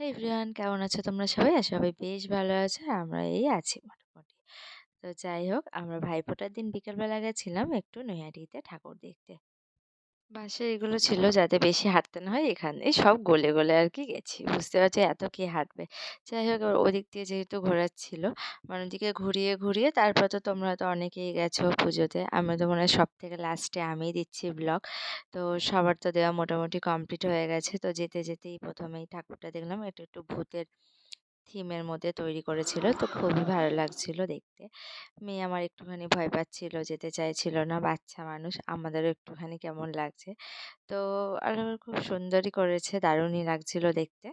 হেই everyone কেমন আছো তোমরা সবাই? আর সবাই বেশ ভালো আছো। আমরা এই আছি মোটামুটি। তো যাই হোক, আমরা ভাইফোঁটার দিন বিকেলবেলা গেছিলাম একটু নৈহাটিতে ঠাকুর দেখতে। বাসায় এগুলো ছিল যাতে বেশি হাঁটতে না হয় এখানেই সব গলে, গলে আর কি গেছি। বুঝতে পারছি এত কে হাঁটবে। যাই হোক ওদিক দিয়ে যেহেতু ঘোরার ছিল, মানে ওদিকে ঘুরিয়ে, ঘুরিয়ে তারপর তো তোমরা তো অনেকেই গেছো পুজোতে। আমি তো মনে হয় সব থেকে লাস্টে আমিই দিচ্ছি ব্লগ। তো সবার তো দেওয়া মোটামুটি কমপ্লিট হয়ে গেছে। তো যেতে, যেতেই প্রথমেই ঠাকুরটা দেখলাম। এটা একটু ভূতের থিমের মধ্যে তৈরি করেছিল। তো খুবই ভালো লাগছিল দেখতে। মেয়ে আমার একটুখানি ভয় পাচ্ছিল, যেতে চাইছিল না। বাচ্চা মানুষ, আমাদেরও একটুখানি কেমন লাগছে। তো আল্লাহ খুব সুন্দরই করেছে, দারুণই লাগছিল দেখতে।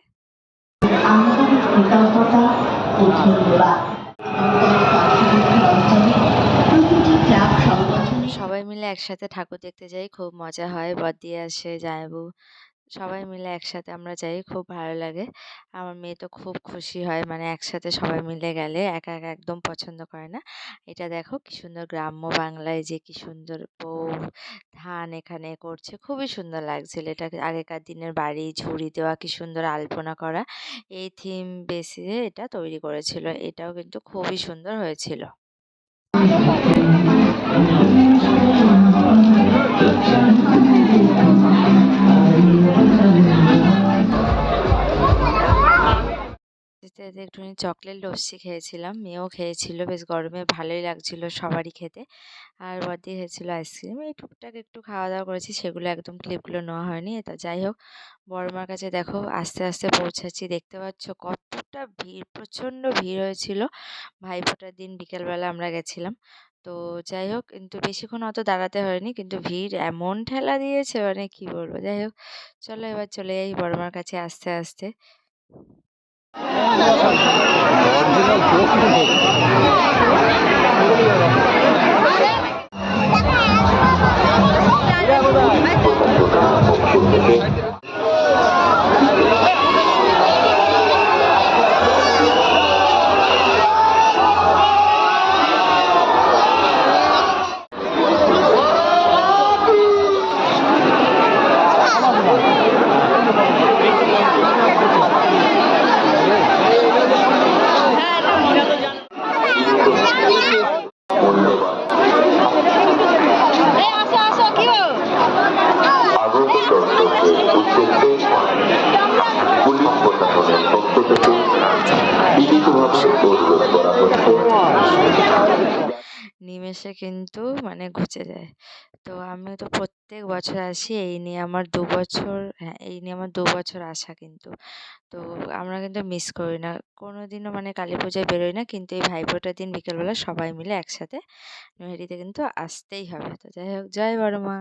সবাই মিলে একসাথে ঠাকুর দেখতে যাই, খুব মজা হয়। বড়দি আসে, জামাইবাবু সবাই মিলে একসাথে আমরা যাই, খুব ভালো লাগে। আমার মেয়ে তো খুব খুশি হয় মানে একসাথে সবাই মিলে গেলে, একা, একা একদম পছন্দ করে না। এটা দেখো কি সুন্দর গ্রাম্য বাংলায় যে কি সুন্দর বউ ধান এখানে করছে, খুবই সুন্দর লাগছিল। এটা আগেকার দিনের বাড়ি, ঝুড়ি দেওয়া, কি সুন্দর আলপনা করা। এই থিম বেসে এটা তৈরি করেছিল। এটাও কিন্তু খুবই সুন্দর হয়েছিল। যেতে, যেতে একটুখানি চকলেট লস্যি খেয়েছিলাম। মেয়েও খেয়েছিল। বেশ গরমে ভালোই লাগছিল সবারই খেতে। আর বড়দি খেয়েছিল আইসক্রিম। এই টুকটাক একটু খাওয়া-দাওয়া করেছি। সেগুলো একদম ক্লিপগুলো নেওয়া হয়নি। তা যাই হোক, বড়মার কাছে দেখো আস্তে, আস্তে পৌঁছাচ্ছি। দেখতে পাচ্ছ কতটা ভিড়, প্রচণ্ড ভিড় হয়েছিল। ভাইফোঁটার দিন বিকেলবেলা আমরা গেছিলাম। তো যাই হোক কিন্তু বেশিক্ষণ অত দাঁড়াতে হয়নি। কিন্তু ভিড় এমন ঠেলা দিয়েছে মানে কি বলব? যাই হোক চলো এবার চলে যাই বড়মার কাছে আস্তে, আস্তে। অরিজিনাল নিমেষে কিন্তু মানে ঘুচে যায়। তো আমি তো প্রত্যেক বছর আসি এই নিয়ে আমার দু বছর হ্যাঁ, এই নিয়ে আমার দু বছর আসা কিন্তু। তো আমরা কিন্তু মিস করি না। কোনো দিনও মানে কালী পূজায় বেরোই না। কিন্তু এই ভাইফোঁটার দিন বিকেলবেলা সবাই মিলে একসাথে নৈহাটিতে কিন্তু আসতেই হবে। তো যাই হোক, জয় বড়মা।